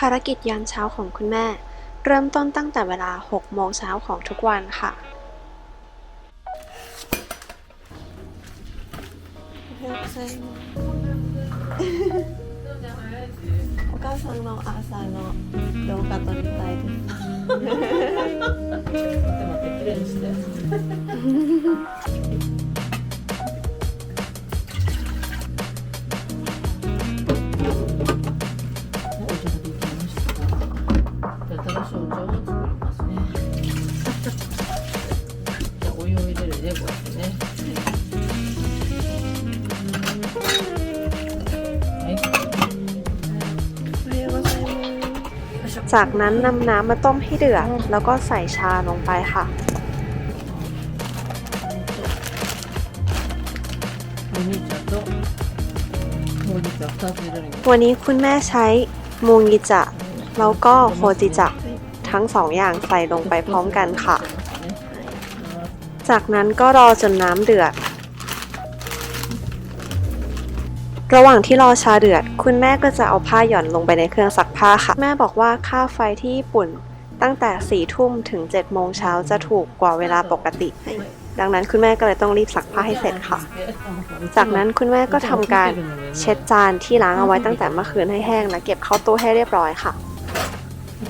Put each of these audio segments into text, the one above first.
ภารกิจยามเช้าของคุณแม่ เริ่มต้นตั้งแต่เวลา 6 โมงเช้าของทุกวันค่ะ お母さんの朝の動画撮りたいです。待って待って、綺麗にして。 ได้บ่ไจากนั้นนำน้ำมาต้มให้เดือด แล้วก็ใส่ชาลงไปค่ะวันนี้คุณแม่ใช้มูงิจะ แล้วก็โคจิจะ ทั้งสองอย่างใส่ลงไปพร้อมกันค่ะ จากนั้นก็รอจนน้ำเดือด ระหว่างที่รอชาเดือด คุณแม่ก็จะเอาผ้าหย่อนลงไปในเครื่องซักผ้าค่ะ แม่บอกว่าค่าไฟที่ญี่ปุ่นตั้งแต่4ี่ทุ่มถึง7จ็ดโมงเช้าจะถูกกว่าเวลาปกติ ดังนั้นคุณแม่ก็เลยต้องรีบซักผ้าให้เสร็จค่ะ จากนั้นคุณแม่ก็ทำการเช็ดจานที่ล้างเอาไว้ตั้งแต่เมื่อคืนให้แห้งและเก็บเข้าตู้ให้เรียบร้อยค่ะ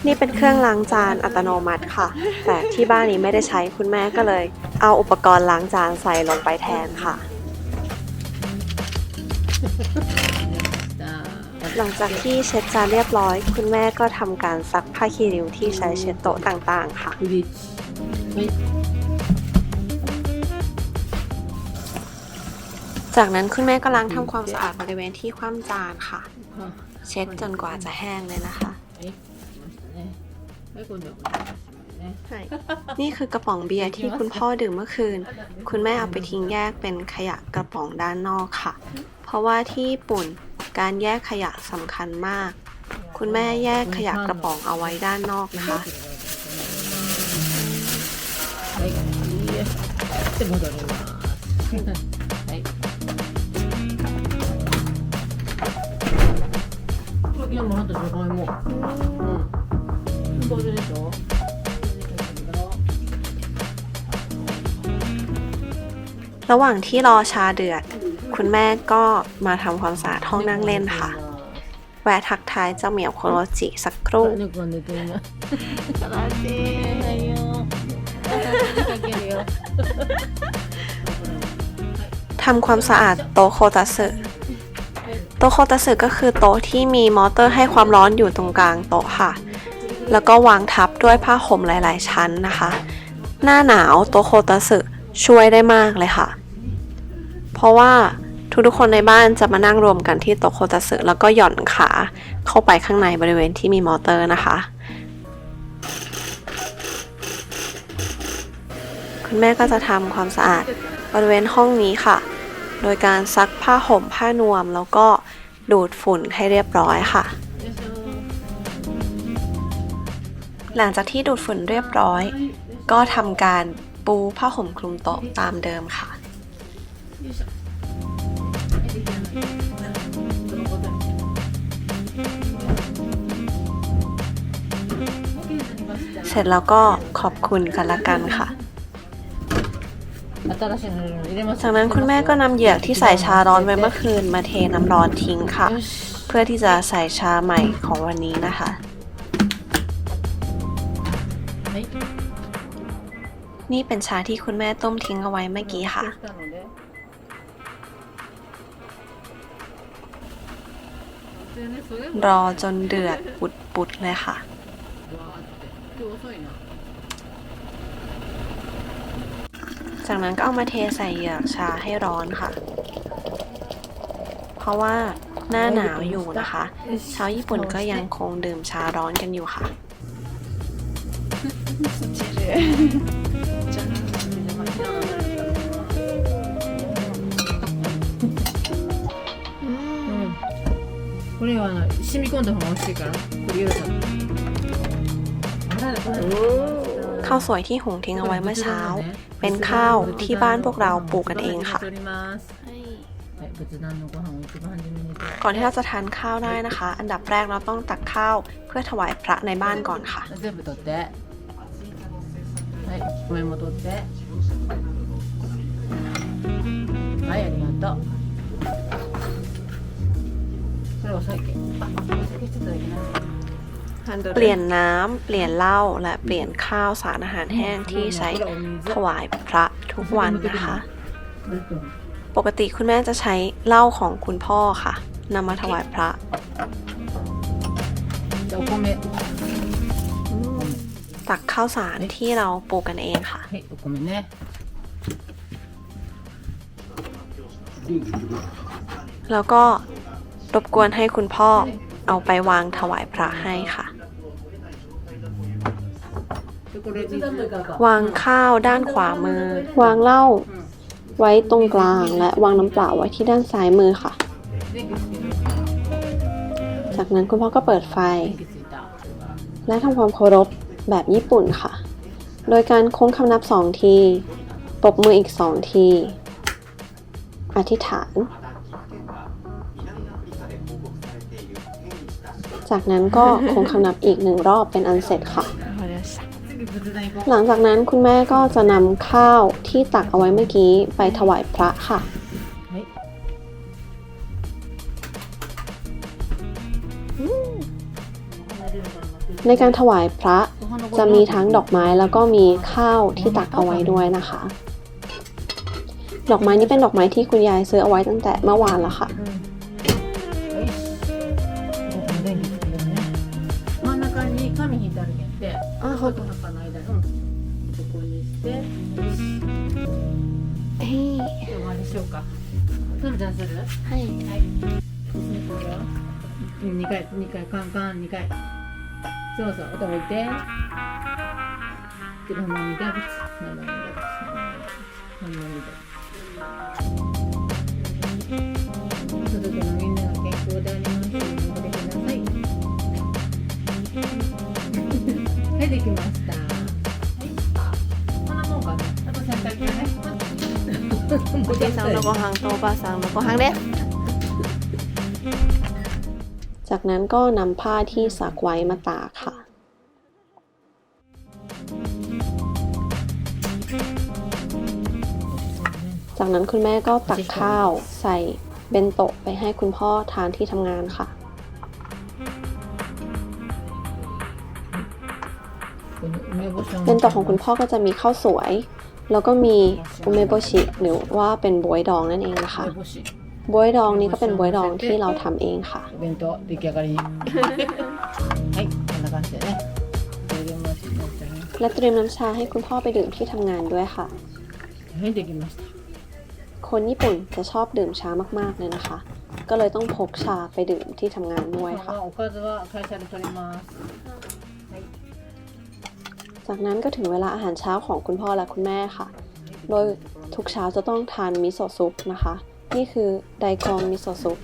นี่เป็นเครื่องล้างจานอัตโนมัติค่ะ แต่ที่บ้านนี้ไม่ได้ใช้คุณแม่ก็เลย เอาอุปกรณ์ล้างจานใส่ลงไปแทนค่ะ หลังจากที่เช็ดจานเรียบร้อย คุณแม่ก็ทำการซักผ้าคีริวที่ใช้เช็ดโต๊ะต่างๆ ค่ะ จากนั้นคุณแม่ก็ล้างทำความสะอาดบริเวณที่คว่ำจานค่ะ เช็ดจนกว่าจะแห้งเลยนะคะ はい今度はこれね นี่คือกระป๋องเบียร์ที่คุณพ่อดื่มเมื่อคืน คุณแม่เอาไปทิ้งแยกเป็นขยะกระป๋องด้านนอกค่ะ เพราะว่าที่ญี่ปุ่นการแยกขยะสำคัญมาก คุณแม่แยกขยะกระป๋องเอาไว้ด้านนอกนะคะ はい、よしで戻ります。はい。いや、もうあとじゃがいも。うん。これでしょ ระหว่างที่รอชาเดือด คุณแม่ก็มาทำความสะอาดห้องนั่งเล่นค่ะ แวะทักทายเจ้าเหมียวโคโรจิสักครู่ ทำความสะอาดโต๊ะโคตัสึโต๊ะโคตัสึก็คือโต๊ะที่มีมอเตอร์ให้ความร้อนอยู่ตรงกลางโต๊ะค่ะ แล้วก็วางทับด้วยผ้าห่มหลาย ๆ ชั้นนะคะ หน้าหนาวโต๊ะโคตัสึช่วยได้มากเลยค่ะ พราะว่าทุกๆคนในบ้านจะมานั่งรวมกันที่โต๊ะโคตสึแล้วก็หย่อนขาเข้าไปข้างในบริเวณที่มีมอเตอร์นะคะ คุณแม่ก็จะทำความสะอาดบริเวณห้องนี้ค่ะ โดยการซักผ้าห่มผ้านวมแล้วก็ดูดฝุ่นให้เรียบร้อยค่ะ หลังจากที่ดูดฝุ่นเรียบร้อย ก็ทำการปูผ้าห่มคลุมโต๊ะตามเดิมค่ะ เสร็จแล้วก็ขอบคุณกันละกันค่ะ จากนั้นคุณแม่ก็นำเหยือกที่ใส่ชาร้อนไว้เมื่อคืนมาเทน้ำร้อนทิ้งค่ะ เพื่อที่จะใส่ชาใหม่ของวันนี้นะคะ นี่เป็นชาที่คุณแม่ต้มทิ้งเอาไว้เมื่อกี้ค่ะ รอจนเดือดปุดๆเลยค่ะ จากนั้นก็เอามาเทใส่เหยือกชาให้ร้อนค่ะ เพราะว่าหน้าหนาวอยู่นะคะ ชาวญี่ปุ่นก็ยังคงดื่มชาร้อนกันอยู่ค่ะ これはあの染み込んだ方が美味しいからこれ入れたの ข้าวสวยที่หุงทิ้งเอาไว้เมื่อเช้า เป็นข้าวที่บ้านพวกเราปลูกกันเองค่ะ はい、仏壇のご飯を一番初めに ก่อนที่เราจะทานข้าวได้นะคะ อันดับแรกเราต้องตักข้าว พื่อถวายพระในบ้านก่อนค่ะ 全部取ってはいごめんも取ってはいありがとう เลยนะเปลี่ยนน้ำ เปลี่ยนเหล้า และเปลี่ยนข้าวสารอาหารแห้งที่ใช้ถวายพระทุกวันนะคะ ปกติคุณแม่จะใช้เหล้าของคุณพ่อค่ะนำมาถวายพระตักข้าวสารที่เราปลูกกันเองค่ะแล้วก็รบกวนให้คุณพ่อ เอาไปวางถวายพระให้ค่ะ วางข้าวด้านขวามือ วางเหล้าไว้ตรงกลางและวางน้ำเปล่าไว้ที่ด้านซ้ายมือค่ะ จากนั้นคุณพ่อก็เปิดไฟ และทำความเคารพแบบญี่ปุ่นค่ะ โดยการโค้งคำนับสองที ปรบมืออีกสองที อธิษฐาน จากนั้นก็คงคำนับอีกหนึ่งรอบเป็นอันเสร็จค่ะ หลังจากนั้นคุณแม่ก็จะนำข้าวที่ตักเอาไว้เมื่อกี้ไปถวายพระค่ะในการถวายพระจะมีทั้งดอกไม้แล้วก็มีข้าวที่ตักเอาไว้ด้วยนะคะ ดอกไม้นี้เป็นดอกไม้ที่คุณยายซื้อเอาไว้ตั้งแต่เมื่อวานแล้วค่ะ 紙引いてあるけんであこの中の間にうんここにしてよし。今日終わりにしようか。するじゃんする？はい。はい。2回2回カンカン2回。そうそう音置いて。でママにダブツ。ママにダブツ。ママにダブツできましたはいこんなもんかなあと洗濯機ねおじさんのご飯とおばあさんのご飯です จากนั้นก็นำผ้าที่ซักไว้มาตากค่ะ จากนั้นคุณแม่ก็ตักข้าวใส่เบนโตะไปให้คุณพ่อทานที่ทำงานค่ะ เป็นโต๊ะของคุณพ่อก็จะมีข้าวสวย แล้วก็มีอุเมโบชิหรือว่าเป็นบวยดองนั่นเองนะคะบวยดองนี้ก็เป็นบวยดองที่เราทำเองค่ะและเตรียมน้ำชาให้คุณพ่อไปดื่มที่ทำงานด้วยค่ะ คนญี่ปุ่นจะชอบดื่มชามากๆเลยนะคะ ก็เลยต้องพกชาไปดื่มที่ทำงานด้วยค่ะ จากนั้นก็ถึงเวลาอาหารเช้าของคุณพ่อและคุณแม่ค่ะ โดยทุกเช้าจะต้องทานมิโซะซุปนะคะ นี่คือไดกองมิโซะซุป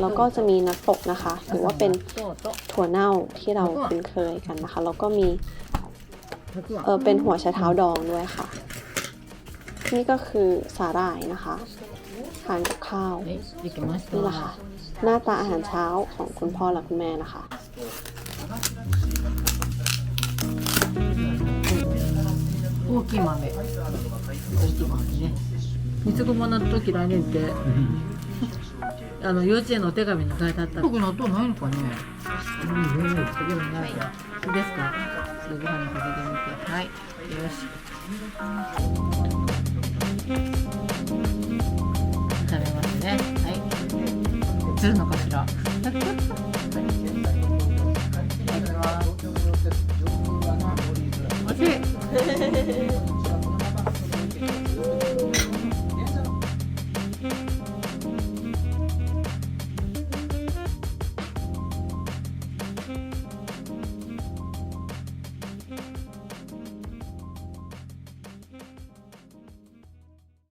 แล้วก็จะมีนักตกนะคะ หรือว่าเป็นถั่วเน่าที่เราคุ้นเคยกันนะคะ แล้วก็มีเออเป็นหัวไชเท้าดองด้วยค่ะ นี่ก็คือสาหร่ายนะคะทานกับข้าวนี่แหละค่ะ หน้าตาอาหารเช้าของคุณพ่อและคุณแม่นะคะ 大きい豆。大きい豆ね。三つ子もの時来年って。あの幼稚園のお手紙に書いてあった。僕納豆ないのかね。うん。うん。うんですか。ちょっとご飯にかけてみて。はい。よし。食べますね。はい。映るのかしらハハハハ!